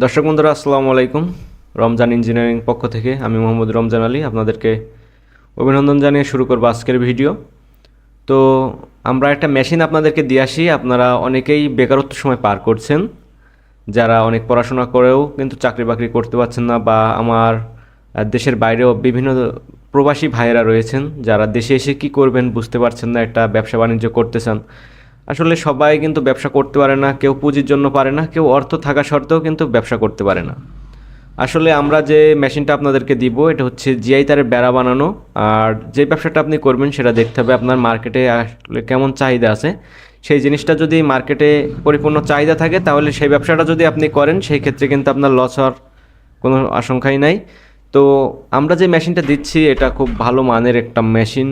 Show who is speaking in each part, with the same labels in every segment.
Speaker 1: দর্শক বন্ধুরা, আসসালামু আলাইকুম। রমজান ইঞ্জিনিয়ারিং পক্ষ থেকে আমি মোহাম্মদ রমজান আলী আপনাদেরকে অভিনন্দন জানিয়ে শুরু করব আজকের ভিডিও। তো আমরা একটা মেশিন আপনাদেরকে দিয়ে আসি, আপনারা অনেকেই বেকারত্ব সময় পার করছেন, যারা অনেক পড়াশোনা করেও কিন্তু চাকরি বাকরি করতে পারছেন না, বা আমার দেশের বাইরেও বিভিন্ন প্রবাসী ভাইয়েরা রয়েছেন, যারা দেশে এসে কি করবেন বুঝতে পারছেন না, একটা ব্যবসা বাণিজ্য করতে চান। আসলে সবাই কিন্তু ব্যবসা করতে পারে না, কেউ পুঁজির জন্য পারে না, কেউ অর্থ থাকা সত্ত্বেও কিন্তু ব্যবসা করতে পারে না। আসলে আমরা যে মেশিনটা আপনাদেরকে দিব, এটা হচ্ছে জিআই তারের বেড়া বানানো। আর যে ব্যবসাটা আপনি করবেন সেটা দেখতে হবে আপনার মার্কেটে আসলে কেমন চাহিদা আছে। সেই জিনিসটা যদি মার্কেটে পরিপূর্ণ চাহিদা থাকে, তাহলে সেই ব্যবসাটা যদি আপনি করেন, সেই ক্ষেত্রে কিন্তু আপনার লস হওয়ার কোনো আশঙ্কাই নাই। তো আমরা যে মেশিনটা দিচ্ছি, এটা খুব ভালো মানের একটা মেশিন।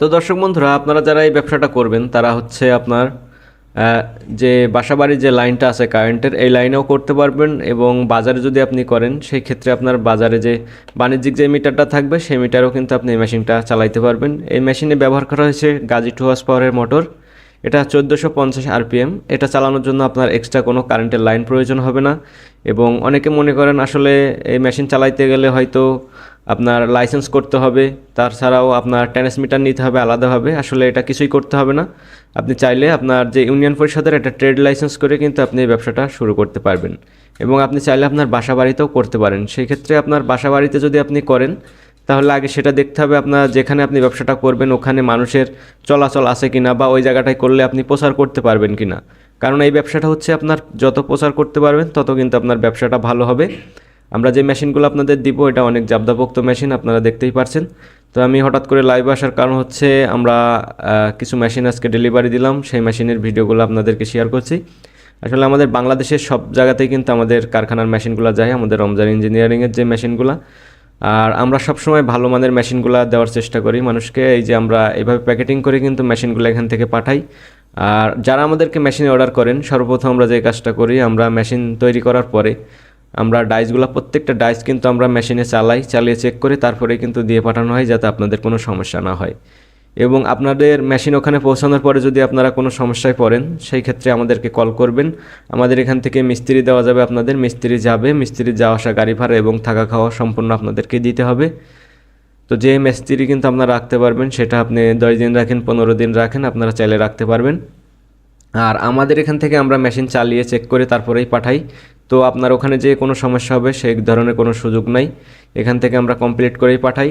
Speaker 1: তো দর্শক বন্ধুরা, আপনারা যারা এই ব্যবসাটা করবেন, তারা হচ্ছে আপনার যে বাসাবাড়ির যে লাইনটা আছে কারেন্টের এই লাইনেও করতে পারবেন এবং বাজারে যদি আপনি করেন সেই ক্ষেত্রে আপনার বাজারে যে বাণিজ্যিক যে মিটারটা থাকবে, সেই মিটারও কিন্তু আপনি এই মেশিনটা চালাইতে পারবেন। এই মেশিনে ব্যবহার করা হয়েছে গাজি টু হার্স পাওয়ারের মোটর। এটা চোদ্দোশো পঞ্চাশ আরপিএম। এটা চালানোর জন্য আপনার এক্সট্রা কোনো কারেন্টের লাইন প্রয়োজন হবে না এবং অনেকে মনে করেন আসলে এই মেশিন চালাইতে গেলে হয়তো আপনার লাইসেন্স করতে হবে তাছাড়াও আপনার ট্রান্সমিটার নিতে হবে আলাদাভাবে, আসলে এটা কিছুই করতে হবে না। আপনি চাইলে আপনার যে ইউনিয়ন পরিষদের একটা ট্রেড লাইসেন্স করে কিন্তু আপনি এই ব্যবসাটা শুরু করতে পারবেন। এবং আপনি চাইলে আপনার বাসা বাড়িতেও করতে পারেন। সেই ক্ষেত্রে আপনার বাসা বাড়িতে যদি আপনি করেন, তাহলে আগে সেটা দেখতে হবে আপনার যেখানে আপনি ব্যবসাটা করবেন, ওখানে মানুষের চলাচল আছে কিনা বা ওই জায়গাটায় করলে আপনি প্রচার করতে পারবেন কিনা। কারণ এই ব্যবসাটা হচ্ছে আপনার যত প্রচার করতে পারবেন, তত কিন্তু আপনার ব্যবসাটা ভালো হবে। আমরা যে মেশিনগুলো আপনাদের দিব, এটা অনেক জাবদাপোক্ত মেশিন, আপনারা দেখতেই পারছেন। তো আমি হঠাৎ করে লাইভ আসার কারণ হচ্ছে, আমরা কিছু মেশিন আজকে ডেলিভারি দিলাম, সেই মেশিনের ভিডিওগুলো আপনাদেরকে শেয়ার করছি। আসলে আমাদের বাংলাদেশের সব জায়গাতেই কিন্তু আমাদের কারখানার মেশিনগুলো যায়, আমাদের রমজান ইঞ্জিনিয়ারিংয়ের যে মেশিনগুলো আর আমরা সবসময় ভালো মানের মেশিনগুলো দেওয়ার চেষ্টা করি। মানুষকে এই যে আমরা এইভাবে প্যাকেটিং করে কিন্তু মেশিনগুলো এখান থেকে পাঠাই। আর যারা আমাদেরকে মেশিন অর্ডার করেন, সর্বপ্রথম আমরা যে কাজটা করি, আমরা মেশিন তৈরি করার পরে আমরা ডাইসগুলো প্রত্যেকটা ডাইস কিন্তু আমরা মেশিনে চালাই, চালিয়ে চেক করে তারপরে কিন্তু দিয়ে পাঠানো হয় যাতে আপনাদের কোনো সমস্যা না হয়। এবং আপনাদের মেশিন ওখানে পৌঁছানোর পরে যদি আপনারা কোনো সমস্যায় পড়েন, সেই ক্ষেত্রে আমাদেরকে কল করবেন। আমাদের এখান থেকে মিস্ত্রি দেওয়া যাবে আপনাদের, মিস্ত্রি যাবে, মিস্ত্রি যাওয়া আসা, গাড়ি ভাড়া এবং থাকা খাওয়া সম্পূর্ণ আপনাদেরকে দিতে হবে। তো যে মিস্ত্রি কিন্তু আপনারা রাখতে পারবেন, সেটা আপনি দশ দিন রাখেন, পনেরো দিন রাখেন, আপনারা চাইলে রাখতে পারবেন। আর আমাদের এখান থেকে আমরা মেশিন চালিয়ে চেক করে তারপরেই পাঠাই। তো আপনার ওখানে যে কোনো সমস্যা হবে, সেই ধরনের কোনো সুযোগ নাই। এখান থেকে আমরা কমপ্লিট করেই পাঠাই।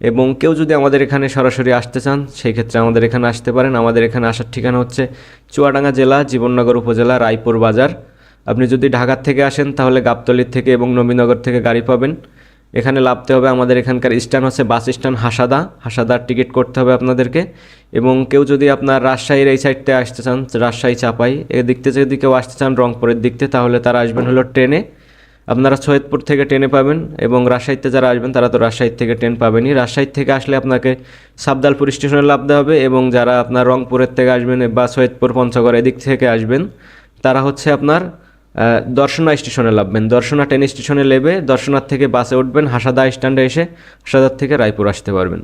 Speaker 1: এবং কেউ যদি আমাদের এখানে সরাসরি আসতে চান, সেই ক্ষেত্রে আমাদের এখানে আসতে পারেন। আমাদের এখানে আসার ঠিকানা হচ্ছে চুয়াডাঙ্গা জেলা, জীবননগর উপজেলা, রায়পুর বাজার। আপনি যদি ঢাকার থেকে আসেন, তাহলে গাবতলির থেকে এবং নবীনগর থেকে গাড়ি পাবেন। এখানে লাভতে হবে আমাদের এখানকার স্ট্যান্ড হচ্ছে বাস স্ট্যান্ড হাসাদা। হাসাদার টিকিট করতে হবে আপনাদেরকে। এবং কেউ যদি আপনার রাজশাহীর এই সাইডতে আসতে চান, রাজশাহী চাপাই এদিক থেকে যদি কেউ আসতে চান রংপুরের দিক থেকে তাহলে তারা আসবেন হলো ট্রেনে। আপনারা সৈয়দপুর থেকে ট্রেনে পাবেন এবং রাজশাহীতে যারা আসবেন, তারা তো রাজশাহী থেকে ট্রেন পাবেনই। রাজশাহী থেকে আসলে আপনাকে সাবদালপুর স্টেশনে লাভতে হবে এবং যারা আপনার রংপুরের থেকে আসবেন বা সৈয়দপুর পঞ্চগড় এদিক থেকে আসবেন, তারা হচ্ছে আপনার দর্শনা স্টেশনে নামবেন দর্শনা ট্রেন স্টেশনে নেবে দর্শনার থেকে বাসে উঠবেন, হাসাদা স্ট্যান্ডে এসে হাসাদার থেকে রায়পুর আসতে পারবেন।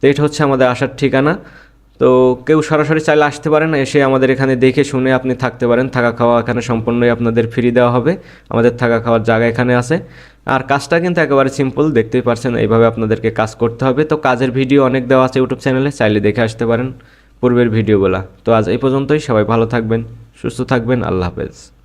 Speaker 1: তো এটা হচ্ছে আমাদের আসার ঠিকানা। তো কেউ সরাসরি চাইলে আসতে পারেন, এসে আমাদের এখানে দেখে শুনে আপনি থাকতে পারেন। থাকা খাওয়া এখানে সম্পূর্ণই আপনাদের ফ্রি দেওয়া হবে। আমাদের থাকা খাওয়ার জায়গা এখানে আছে। আর কাজটা কিন্তু একেবারে সিম্পল দেখতেই পারছেন, এইভাবে আপনাদেরকে কাজ করতে হবে। তো কাজের ভিডিও অনেক দেওয়া আছে ইউটিউব চ্যানেলে চাইলে দেখে আসতে পারেন। পূর্বের ভিডিওগুলা তো আজ এই পর্যন্তই, সবাই ভালো থাকবেন, সুস্থ থাকবেন, আল্লাহ হাফেজ।